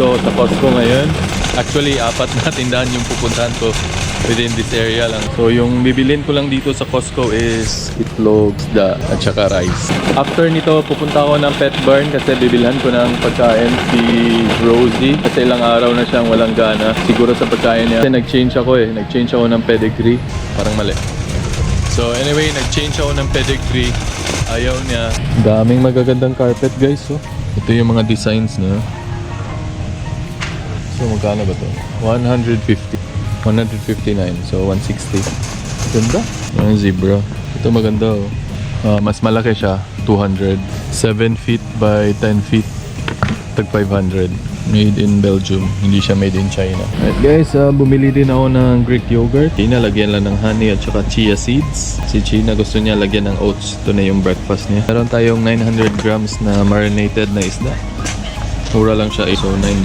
Dito sa Costco ngayon. Actually, apat na tindahan yung pupuntahan ko within this area lang. So, yung bibilin ko lang dito sa Costco is itlog, isda, at saka rice. After nito, pupunta ako ng pet barn kasi bibilhan ko ng pagkain si Rosie. Kasi ilang araw na siyang walang gana. Siguro sa pagkain niya. Kasi nag-change ako eh. Nag-change ako ng pedigree. Parang mali. So anyway, nag-change ako ng pedigree. Ayaw niya. Daming magagandang carpet guys. Oh. Ito yung mga designs niya. So magkano ba to? 150. 159. So 160. Ganda. Yung zebra. Ito maganda oh. Ah, mas malaki siya. 200. 7 feet by 10 feet. Tag 500. Made in Belgium. Hindi siya made in China. Alright guys, ah, bumili din ako ng Greek yogurt. China, lagyan lang ng honey at saka chia seeds. Si China gusto niya lagyan ng oats. Ito na yung breakfast niya. Meron tayong 900 grams na marinated na isda. Mura lang siya. eh. So, $9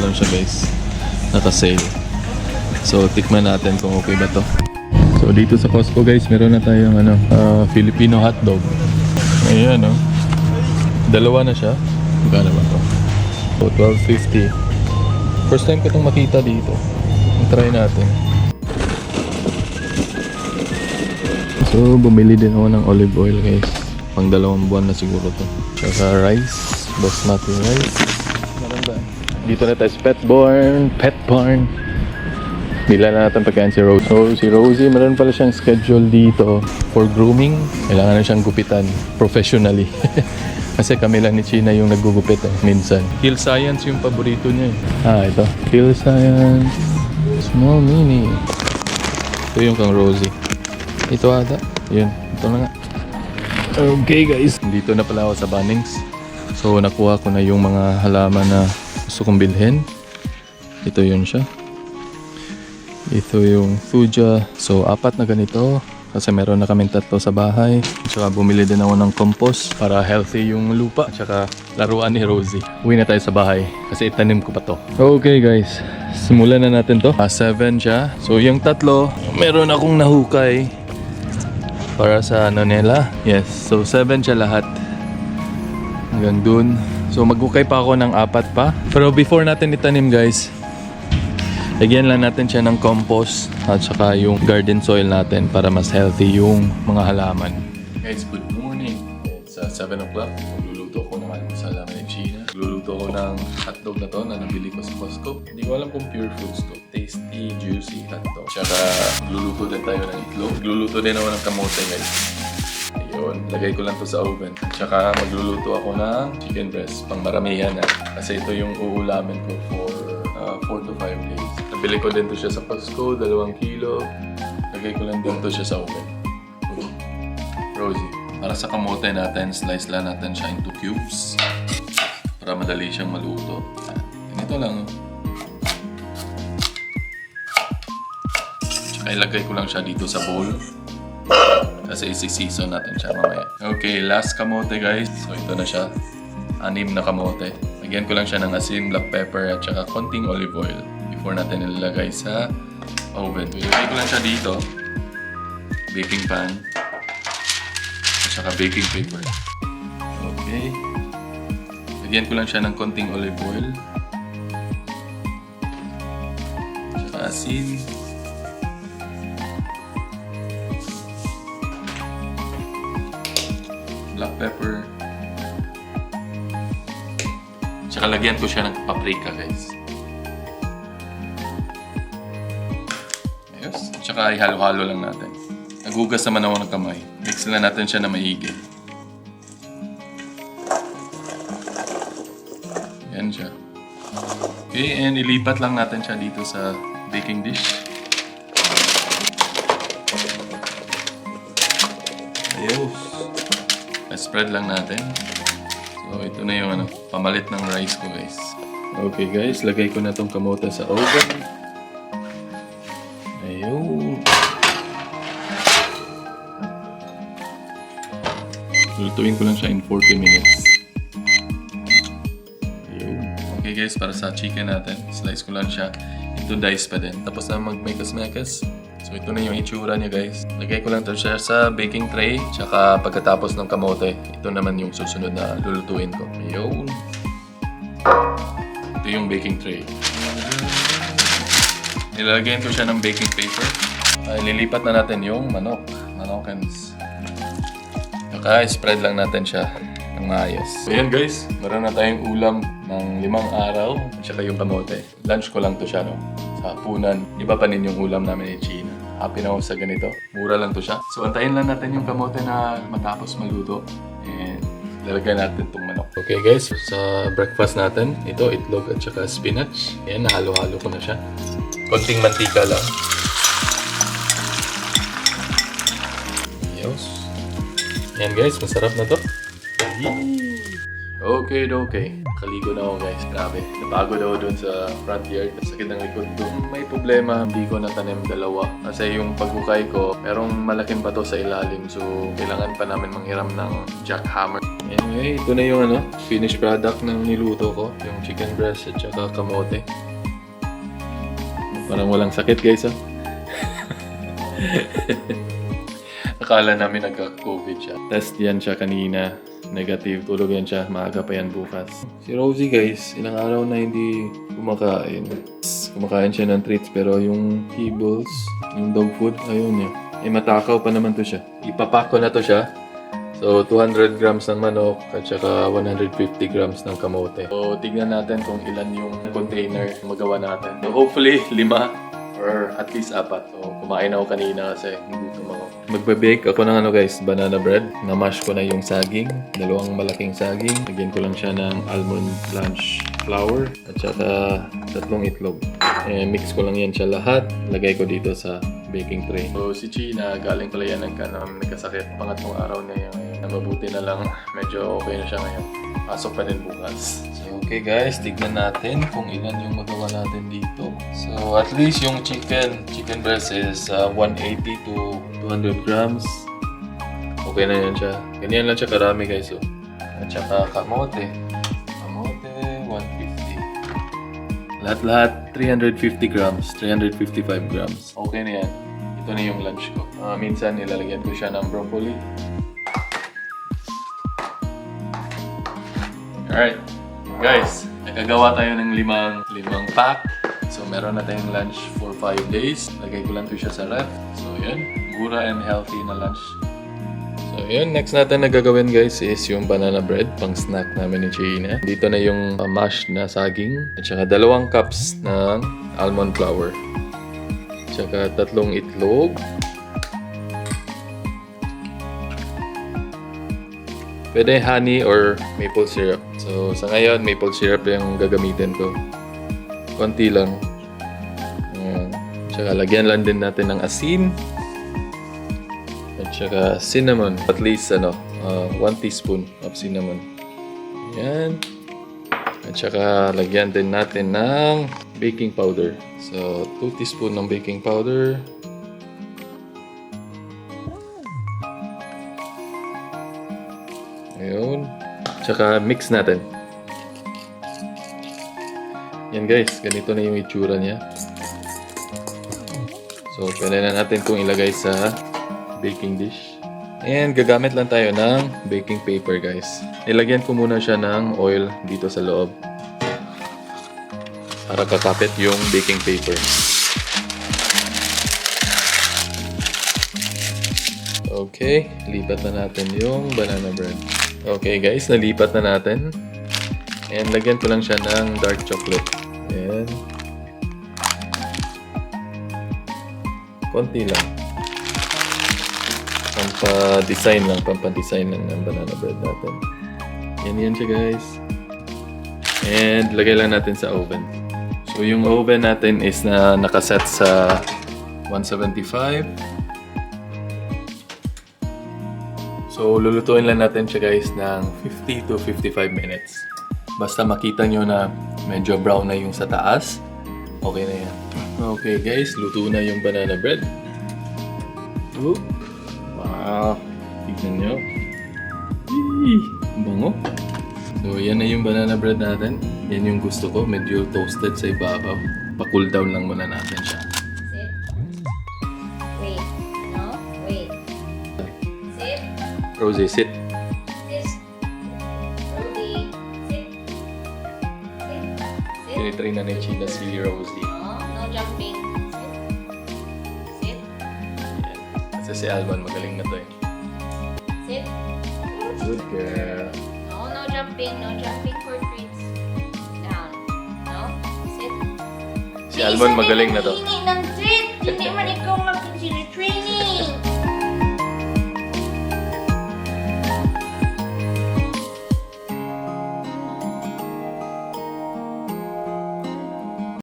lang siya guys. Naka-sale. So, tikman natin kung okay ba to. So, dito sa Costco guys, meron na tayong ano, ah, Filipino hotdog. Ayan, oh. Dalawa na siya. Magkano ba to? So, 12.50. First time ko itong makita dito. Try natin. So, bumili din ako ng olive oil guys. Pang dalawang buwan na siguro to. Tsaka rice. Basmati rice. Ba? Dito na tayo sa Pet Barn. Pet Barn. Bila na natin pagkain si Rose. So, si Rosie, meron pala siyang schedule dito for grooming. Kailangan na siyang gupitan professionally. Kasi kami lang ni China yung naggugupit eh, minsan. Hill Science yung paborito niya eh. Ah, ito. Hill Science. Small Mini. Ito yung kang Rosie. Ito ata. Yun. Ito na nga. Okay guys. Dito na pala ako sa Bunnings. So nakuha ko na yung mga halaman na gusto kong bilhin. Ito yun siya. Ito yung Thuja. So apat na ganito. Kasi meron na kaming tatlo sa bahay. Tsaka bumili din ako ng compost para healthy yung lupa. Tsaka laruan ni Rosie. Uwi na tayo sa bahay kasi itanim ko pa to. Okay guys, simulan na natin to. Ah, seven siya. So yung tatlo, meron akong nahukay para sa ano nila. Yes, so seven siya lahat. Hanggang dun. So maghukay pa ako ng apat pa. Pero before natin itanim guys, Lagyan lang natin siya ng compost at saka yung garden soil natin para mas healthy yung mga halaman. Guys, good morning. It's uh, 7 o'clock. Magluluto ko ng almusal namin in China. Magluluto ko ng hotdog na to na nabili ko sa Costco. Hindi ko alam kung pure foods to. Tasty, juicy hotdog. Tsaka magluluto din tayo ng itlog. Magluluto din ako ng kamote guys. Ayun, lagay ko lang to sa oven. Tsaka magluluto ako ng chicken breast pang maramihan na. Kasi ito yung uulamin ko for 4 to 5 days. Nabili ko din to siya sa Costco, dalawang kilo. Lagay ko lang din to siya sa oven. Rosie. Para sa kamote natin, slice lang natin siya into cubes. Para madali siyang maluto. Ganito lang. Tsaka ilagay ko lang siya dito sa bowl. Kasi isi-season natin siya mamaya. Okay, last kamote guys. So ito na siya. Anim na kamote. Lagyan ko lang siya ng asin, black pepper, at saka konting olive oil before natin ilalagay sa oven. Ilagay ko lang siya dito. Baking pan. At saka baking paper. Okay. Lagyan ko lang siya ng konting olive oil. Saka asin. Tsaka lagyan ko siya ng paprika, guys. Ayos. Tsaka ihalo-halo lang natin. Nagugas naman ako ng kamay. Mix lang natin siya na maigi. Yan siya. Okay, and ilipat lang natin siya dito sa baking dish. Ayos. spread lang natin. So, ito na yung ano, pamalit ng rice ko, guys. Okay, guys. Lagay ko na tong kamote sa oven. Ayun. Lutuin ko lang siya in 40 minutes. Ayun. Okay, guys. Para sa chicken natin, slice ko lang siya into dice pa din. Tapos na mag-mekas-mekas. So ito na yung itsura niya guys. Lagay ko lang to siya sa baking tray. Tsaka pagkatapos ng kamote, ito naman yung susunod na lulutuin ko. Ayun. Ito yung baking tray. Nilalagyan ko siya ng baking paper. Ay, lilipat na natin yung manok. Manokans. Saka spread lang natin siya ng maayos. So guys, meron na tayong ulam ng limang araw at saka yung kamote. Lunch ko lang to siya no. Sa hapunan, iba pa rin yung ulam namin ni China. Happy na ako sa ganito. Mura lang to siya. So antayin lang natin yung kamote na matapos maluto. And lalagyan natin itong manok. Okay guys, sa breakfast natin, ito itlog at saka spinach. Yan, nahalo-halo ko na siya. Konting mantika lang. Yos. Yan guys, masarap na to. Okay, okay. Kaligo na ako guys. Grabe. Napagod ako dun sa front yard. Sakit ng likod ko. May problema. Hindi ko natanim dalawa. Kasi yung paghukay ko, merong malaking bato sa ilalim. So, kailangan pa namin manghiram ng jackhammer. Anyway, ito na yung ano, finished product ng niluto ko. Yung chicken breast at saka kamote. Parang walang sakit guys ah. Akala namin nagka-COVID siya. Test yan siya kanina. Negative. Tulog yan siya. Maaga pa yan bukas. Si Rosie guys, ilang araw na hindi kumakain. Kumakain siya ng treats pero yung kibbles, yung dog food, ayun niya. Eh matakaw pa naman to siya. Ipapak ko na to siya. So, 200 grams ng manok at saka 150 grams ng kamote. So, tignan natin kung ilan yung container magawa natin. So, hopefully, lima or at least apat. So, kumain ako kanina kasi gutom ako. Magbe-bake ako ng ano guys, banana bread. Na-mash ko na yung saging, dalawang malaking saging. Lagyan ko lang siya ng almond blanch flour at saka tatlong itlog. Eh, mix ko lang yan siya lahat. Lagay ko dito sa baking tray. So, si China, galing pala yan ng kanon, nagkasakit. Pangatlong araw na ngayon. Na mabuti na lang, medyo okay na siya ngayon. Pasok pa din bukas. So, okay guys, tignan natin kung ilan yung magawa natin dito. So, at least yung chicken, chicken breast is uh, 180 to 200 grams. Okay na yan siya. Ganyan lang siya karami guys. Oh. At saka kamote. Kamote, 150. Lahat-lahat, 350 grams, 355 grams. Okay na yan. Ito na yung lunch ko. Ah, minsan, nilalagyan ko siya ng broccoli. Alright. Guys, nakagawa tayo ng limang, limang pack. So, meron na tayong lunch for 5 days. Lagay ko lang to siya sa ref. So, yun. Mura and healthy na lunch. So, yun. Next natin na gagawin guys is yung banana bread. Pang snack namin ni China. Dito na yung uh, mashed na saging. At saka dalawang cups ng almond flour. At saka tatlong itlog. Pwede honey or maple syrup. So, sa ngayon, maple syrup yung gagamitin ko. Konti lang. Ayan. Tsaka lagyan lang din natin ng asin. At saka cinnamon. At least, ano, 1 teaspoon of cinnamon. Ayan. At saka lagyan din natin ng baking powder. So, 2 teaspoon ng baking powder. Ayun. Tsaka mix natin. Yan guys, ganito na yung itsura niya. So, pwede na natin itong ilagay sa baking dish. And gagamit lang tayo ng baking paper guys. Nilagyan ko muna siya ng oil dito sa loob. Para kakapit yung baking paper. Okay, lipat na natin yung banana bread. Okay guys, nalipat na natin. And lagyan ko lang siya ng dark chocolate. Ayan. Konti lang. Pampa-design lang, pampa-design lang ng banana bread natin. Yan yan siya guys. And lagay lang natin sa oven. So yung oven natin is na nakaset sa 175. So, lulutuin lang natin siya guys ng 50 to 55 minutes. Basta makita nyo na medyo brown na yung sa taas, okay na yan. Okay guys, luto na yung banana bread. Ooh. Wow! Tignan nyo. Eee, ang bango. So, yan na yung banana bread natin. Yan yung gusto ko, medyo toasted sa ibabaw. Pa-cool down lang muna natin siya. Rosie, sit. Tinitrain na ni China si Rosie. No, no jumping. Sit. Sit. Kasi si Alban magaling na to eh. Sit. Good girl. No, no jumping. No jumping for treats. Down. No. Sit. Si Alban magaling na to. Hindi ng treat. Hindi man ikaw treat.